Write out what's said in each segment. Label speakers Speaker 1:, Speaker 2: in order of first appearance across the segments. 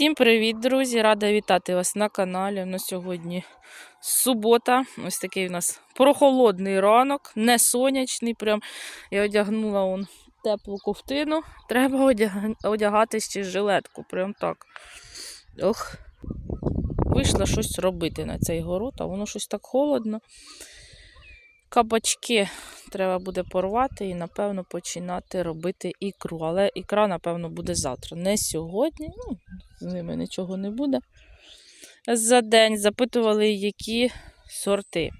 Speaker 1: Всім привіт, друзі! Рада вітати вас на каналі. На сьогодні субота. Ось такий у нас прохолодний ранок, не сонячний. Прям я одягнула он теплу ковтину. Треба одяг... одягати ще жилетку. Прям так. Ох. Вийшла щось робити на цей город, а воно щось так холодно. Кабачки треба буде порвати і, напевно, починати робити ікру. Але ікра, напевно, буде завтра. Не сьогодні. Ну, з ними нічого не буде. За день запитували, які сорти.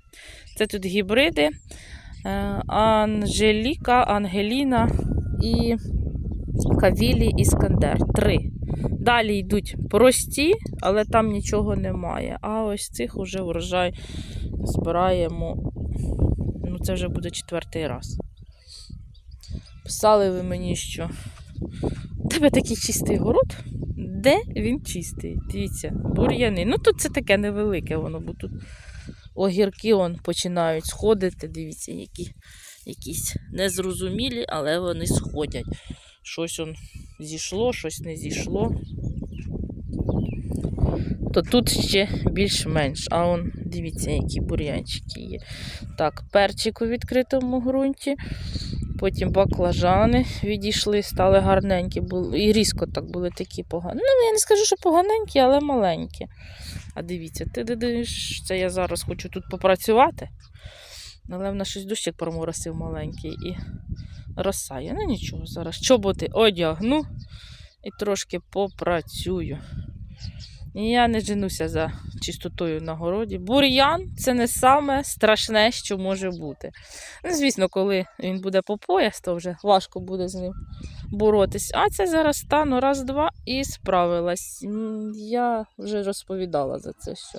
Speaker 1: Це тут гібриди е, Анжеліка, Ангеліна і Кавілі Іскандер. Три. Далі йдуть прості, але там нічого немає. А ось цих уже врожай збираємо. Це вже буде четвертий раз. Писали ви мені, що у тебе такий чистий город. Де він чистий? Дивіться, бур'яни. Ну тут це таке невелике воно, бо тут огірки он починають сходити. Дивіться, які якісь незрозумілі, але вони сходять. Щось он зійшло, щось не зійшло. То тут ще більш-менш. А он, дивіться, які бур'янчики є. Так, перчик у відкритому ґрунті. Потім баклажани відійшли, стали гарненькі. І різко так були такі погані. Ну, я не скажу, що поганенькі, але маленькі. А дивіться, ти дивиш, це я зараз хочу тут попрацювати. Але в нас щось дощик проморосив маленький і розсає. Ну нічого, зараз чоботи одягну і трошки попрацюю. Я не женуся за чистотою на городі. Бур'ян це не саме страшне, що може бути. Ну, звісно, коли він буде по пояс, то вже важко буде з ним боротись. А це зараз стану раз-два і справилась. Я вже розповідала за це, що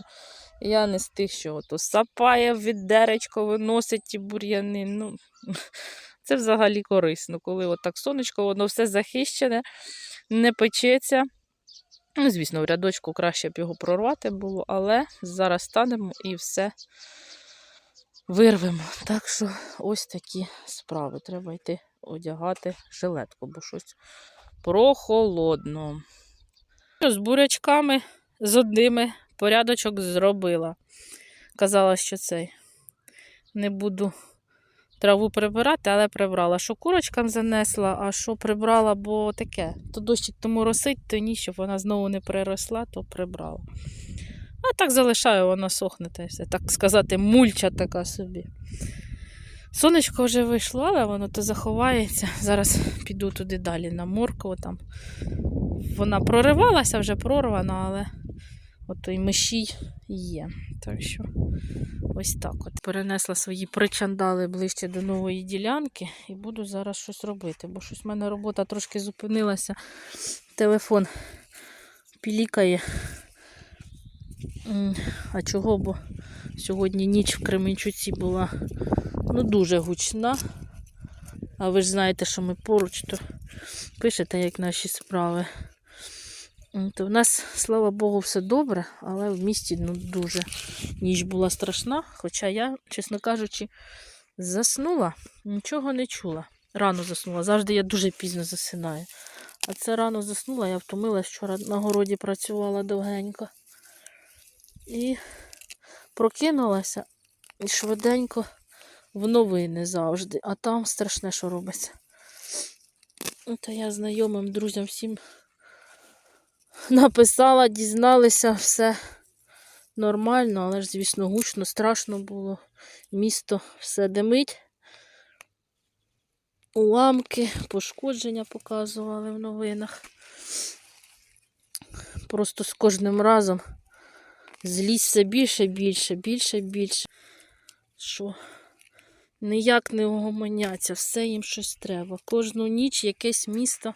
Speaker 1: я не з тих, що ото сапає відеречко, виносить ті бур'яни. Ну, це взагалі корисно, коли отак сонечко, воно все захищене, не печеться. Ну, звісно, в рядочку краще б його прорвати було, але зараз станемо і все вирвемо. Так що ось такі справи. Треба йти одягати жилетку, бо щось прохолодно. З бурячками з одними порядочок зробила. Казала, що цей не буду траву прибирати, але прибрала. Що курочкам занесла, а що прибрала, бо таке. То дощик тому росить, то ні, щоб вона знову не приросла, то прибрала. А так залишаю, вона сохне та все. Так сказати, мульча така собі. Сонечко вже вийшло, але воно то заховається. Зараз піду туди далі на моркву. Там. Вона проривалася, вже прорвана, але от той мишій є. Так що ось так от. Перенесла свої причандали ближче до нової ділянки і буду зараз щось робити, бо щось в мене робота трошки зупинилася. Телефон пілікає. А чого? Бо сьогодні ніч в Кременчуці була ну, дуже гучна. А ви ж знаєте, що ми поруч, то пишете, як наші справи. То в нас, слава Богу, все добре, але в місті ну, дуже ніч була страшна. Хоча я, чесно кажучи, заснула, нічого не чула. Рано заснула. Завжди я дуже пізно засинаю. А це рано заснула, я втомилась вчора на городі працювала довгенько. І прокинулася і швиденько в новини завжди. А там страшне, що робиться. Ну, Та я знайомим друзям всім написала, дізналися, все нормально, але ж, звісно, гучно, страшно було. Місто все димить. Уламки, пошкодження показували в новинах. Просто з кожним разом злість все більше, більше, більше, більше. Що ніяк не угомоняться, все їм щось треба. Кожну ніч якесь місто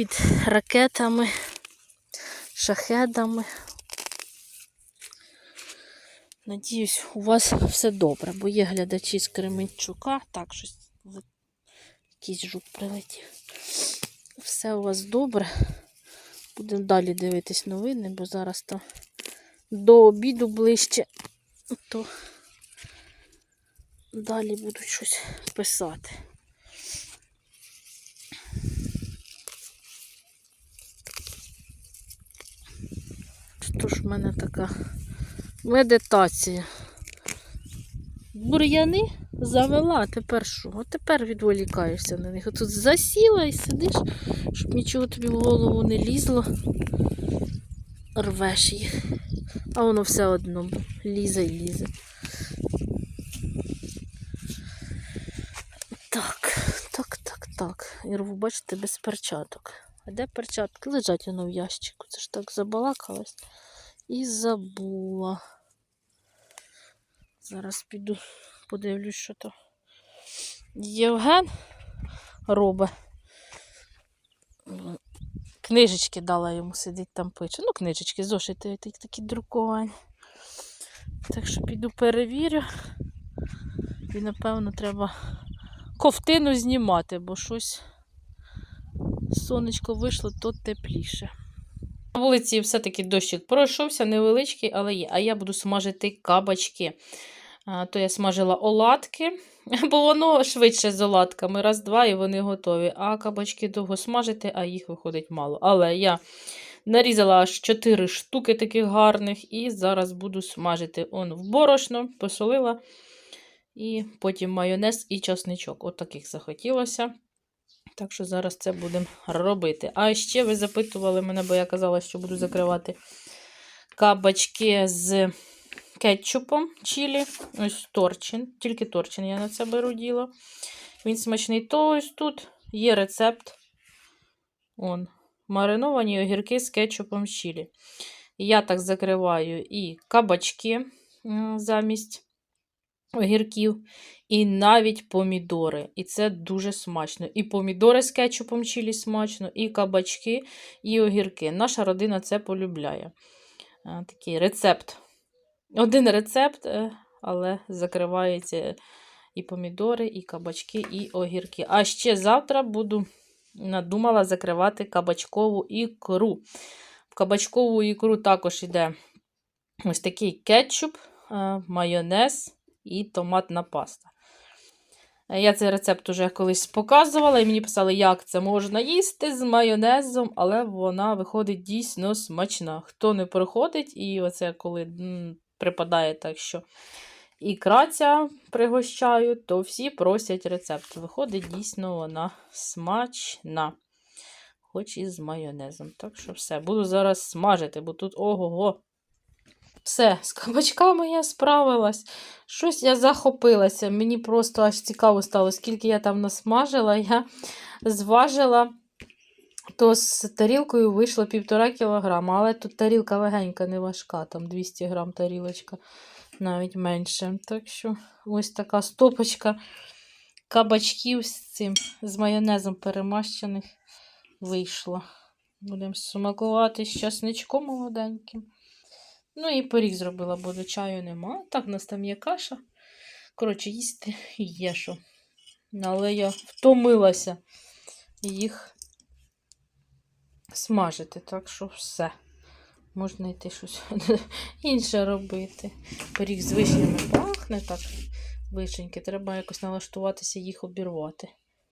Speaker 1: під ракетами, шахедами. Надіюсь, у вас все добре, бо є глядачі з Кременчука. Так, щось якийсь жук прилетів. Все у вас добре. Будемо далі дивитись новини, бо зараз то до обіду ближче, то далі будуть щось писати. Тож в мене така медитація. Бур'яни завела, тепер що? А тепер відволікаєшся на них. Тут засіла і сидиш, щоб нічого тобі в голову не лізло. Рвеш їх. А воно все одно лізе і лізе. Так, так, так, так. І рву, бачите, без перчаток. А де перчатки? Лежать воно в ящику. Це ж так забалакалась і забула. Зараз піду, подивлюсь, що то. Євген робить. Книжечки дала йому сидить там пише. Ну, книжечки, зошити такі, друковані. Так що піду перевірю. І напевно треба ковтину знімати, бо щось сонечко вийшло, то тепліше. На вулиці все-таки дощик пройшовся, невеличкий, але є. А я буду смажити кабачки. А, то я смажила оладки, бо воно швидше з оладками. Раз-два і вони готові. А кабачки довго смажити, а їх виходить мало. Але я нарізала аж 4 штуки таких гарних, і зараз буду смажити он в борошно, посолила. І потім майонез і часничок. От таких захотілося. Так що зараз це будемо робити. А ще ви запитували мене, бо я казала, що буду закривати кабачки з кетчупом чилі. Ось торчин. Тільки торчин я на це беру діло. Він смачний. То ось тут є рецепт. Он. Мариновані огірки з кетчупом чилі. Я так закриваю і кабачки замість огірків, і навіть помідори. І це дуже смачно. І помідори з кетчупом чилі смачно, і кабачки, і огірки. Наша родина це полюбляє. Такий рецепт. Один рецепт, е, але закривається і помідори, і кабачки, і огірки. А ще завтра буду надумала закривати кабачкову ікру. В кабачкову ікру також йде ось такий кетчуп, е, майонез і томатна паста. Е, Я цей рецепт уже колись показувала, і мені писали, як це можна їсти з майонезом, але вона виходить дійсно смачна. Хто не приходить, і оце коли м, припадає так, що ікра ця пригощаю, то всі просять рецепт. Виходить дійсно вона смачна. Хоч і з майонезом. Так що все, буду зараз смажити, бо тут ого-го. Все, з кабачками я справилась. Щось я захопилася. Мені просто аж цікаво стало, скільки я там насмажила. Я зважила, то з тарілкою вийшло півтора кілограма, але тут тарілка легенька, не важка, там 200 грам тарілочка, навіть менше. Так що ось така стопочка кабачків з цим, з майонезом перемащених вийшла. Будемо смакувати з часничком молоденьким. Ну і пиріг зробила, бо до чаю нема. Так, у нас там є каша. Коротше, їсти є що. Але я втомилася їх смажити. Так що все. Можна йти щось інше робити. Пиріг з вишнями пахне так. Вишеньки. Треба якось налаштуватися їх обірвати.